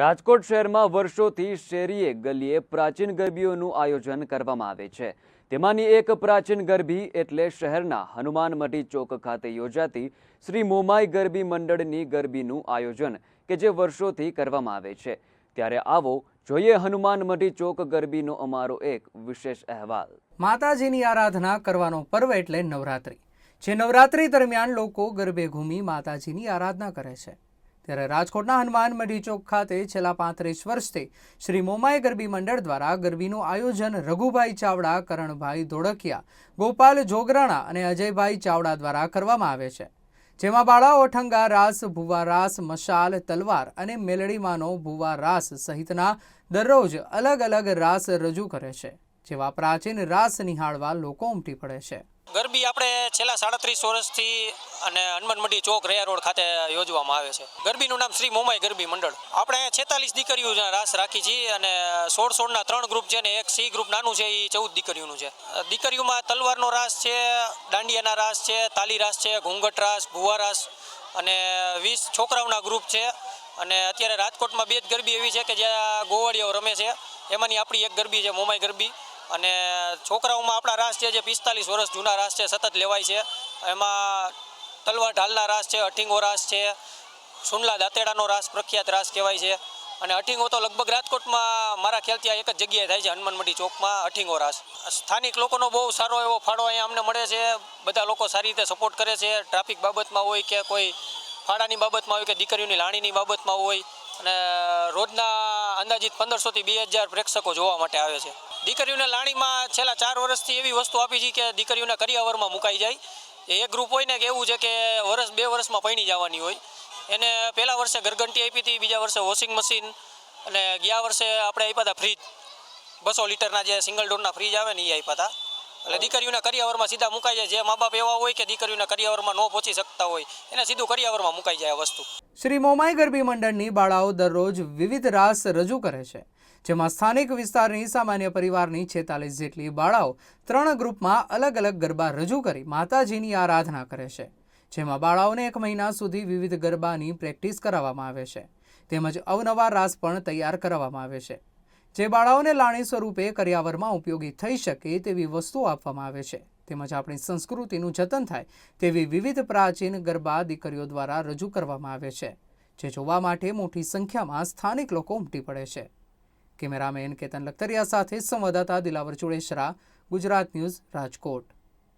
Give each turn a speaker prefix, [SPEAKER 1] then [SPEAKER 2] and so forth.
[SPEAKER 1] રાજકોટ શહેરમાં વર્ષોથી શેરીએ ગલીએ પ્રાચીન ગરબીઓનું આયોજન કરવામાં આવે છે. તેમાંની એક પ્રાચીન ગરબી એટલે શહેરના હનુમાન મઢી ચોક ખાતે યોજાતી શ્રી મોમાઈ ગરબી મંડળની ગરબીનું આયોજન કે જે વર્ષોથી કરવામાં આવે છે. ત્યારે આવો જોઈએ હનુમાન મઢી ચોક ગરબીનો અમારો એક વિશેષ અહેવાલ.
[SPEAKER 2] માતાજીની આરાધના કરવાનો પર્વ એટલે નવરાત્રિ. જે નવરાત્રિ દરમિયાન લોકો ગરબે ઘૂમી માતાજીની આરાધના કરે છે. ત્યારે રાજકોટના હનુમાન મઢી ચોક ખાતે છેલ્લા પાંત્રીસ વર્ષથી શ્રી મોમાય ગરબી મંડળ દ્વારા ગરબીનું આયોજન રઘુભાઈ ચાવડા, કરણભાઈ ધોળકિયા, ગોપાલ જોગરાણા અને અજયભાઈ ચાવડા દ્વારા કરવામાં આવે છે. જેમાં બાળાઓ ઠંગા રાસ, ભુવા રાસ, મશાલ, તલવાર અને મેલડીમાંનો ભુવા રાસ સહિતના દરરોજ અલગ અલગ રાસ રજૂ કરે છે, જેવા પ્રાચીન રાસ નિહાળવા લોકો ઉમટી પડે છે.
[SPEAKER 3] ગરબી આપણે છેલ્લા સાડત્રીસ વર્ષથી અને હનુમાન મંડી ચોક રૈયા રોડ ખાતે યોજવામાં આવે છે. ગરબીનું નામ શ્રી મોમાઈ ગરબી મંડળ. આપણે છેતાલીસ દીકરીઓ રાસ રાખી છીએ અને સોળ સોળના ત્રણ ગ્રુપ છે ને એક સી ગ્રુપ નાનું છે એ ચૌદ દીકરીઓનું છે. દીકરીઓમાં તલવારનો રાસ છે, દાંડિયાના રાસ છે, તાલી રાસ છે, ઘૂંઘટ રાસ, ભુવા રાસ અને વીસ છોકરાઓના ગ્રુપ છે. અને અત્યારે રાજકોટમાં બે જ ગરબી એવી છે કે જ્યાં ગોવાળીઓ રમે છે. એમાંની આપણી એક ગરબી છે, મોમાઈ ગરબી. અને છોકરાઓમાં આપણા રાસ છે, જે પિસ્તાલીસ વર્ષ જૂના રાસ છે, સતત લેવાય છે. એમાં તલવાર ઢાલના રાસ છે, અઠીંગો રાસ છે સુનલા દાંતેડાનો રાસ, પ્રખ્યાત રાસ કહેવાય છે. અને અઠીંગો તો લગભગ રાજકોટમાં મારા ખ્યાલથી આ એક જ જગ્યાએ થાય છે હનુમાનમંડી ચોકમાં અઠીંગો રાસ. સ્થાનિક લોકોનો બહુ સારો એવો ફાળો અહીંયા અમને મળે છે. બધા લોકો સારી રીતે સપોર્ટ કરે છે. ટ્રાફિક બાબતમાં હોય કે કોઈ ફાળાની બાબતમાં હોય કે દીકરીઓની લાણીની બાબતમાં હોય અને રોજના અંદાજિત પંદરસોથી બે હજાર પ્રેક્ષકો જોવા માટે આવે છે. દીકરીઓને લાણીમાં છેલ્લા ચાર વર્ષથી એવી વસ્તુ આપી છે કે દીકરીઓને કરિયાવરમાં મુકાઈ જાય. એક ગ્રુપ હોય ને કે એવું છે કે વર્ષ બે વર્ષમાં પૈણી જવાની હોય. એને પહેલાં વર્ષે ઘરઘંટી આપી હતી, બીજા વર્ષે વોશિંગ મશીન અને ગયા વર્ષે આપણે આપ્યા હતા ફ્રીજ. બસો લીટરના જે સિંગલ ડોરના ફ્રીજ આવે ને એ આપ્યા હતા. એટલે દીકરીઓના કરિયાવરમાં સીધા મુકાઈ જાય. જે મા બાપ એવા હોય કે દીકરીઓના કરિયાવરમાં ન પહોંચી શકતા હોય, એને સીધું કરિયાવરમાં મુકાઈ જાય વસ્તુ.
[SPEAKER 2] શ્રી મોમાઈ ગરબી મંડળની બાળાઓ દરરોજ વિવિધ રાસ રજૂ કરે છે, જેમાં સ્થાનિક વિસ્તારની સામાન્ય પરિવારની છેતાલીસ જેટલી બાળાઓ ત્રણ ગ્રુપમાં અલગ અલગ ગરબા રજૂ કરી માતાજીની આરાધના કરે છે, જેમાં બાળાઓને એક મહિના સુધી વિવિધ ગરબાની પ્રેક્ટિસ કરાવવામાં આવે છે, તેમજ અવનવા રાસ પણ તૈયાર કરાવવામાં આવે છે. જે બાળાઓને લાણી સ્વરૂપે કરિયાવરમાં ઉપયોગી થઈ શકે તેવી વસ્તુઓ આપવામાં આવે છે. તેમજ આપણી સંસ્કૃતિનું જતન થાય તેવી વિવિધ પ્રાચીન ગરબા દીકરીઓ દ્વારા રજૂ કરવામાં આવે છે, જે જોવા માટે મોટી સંખ્યામાં સ્થાનિક લોકો ઉમટી પડે છે. કેમેરામેન કેતન લખતરિયા સાથે સંવાદદાતા દિલાવર ચુડેસરા, ગુજરાત ન્યૂઝ રાજકોટ.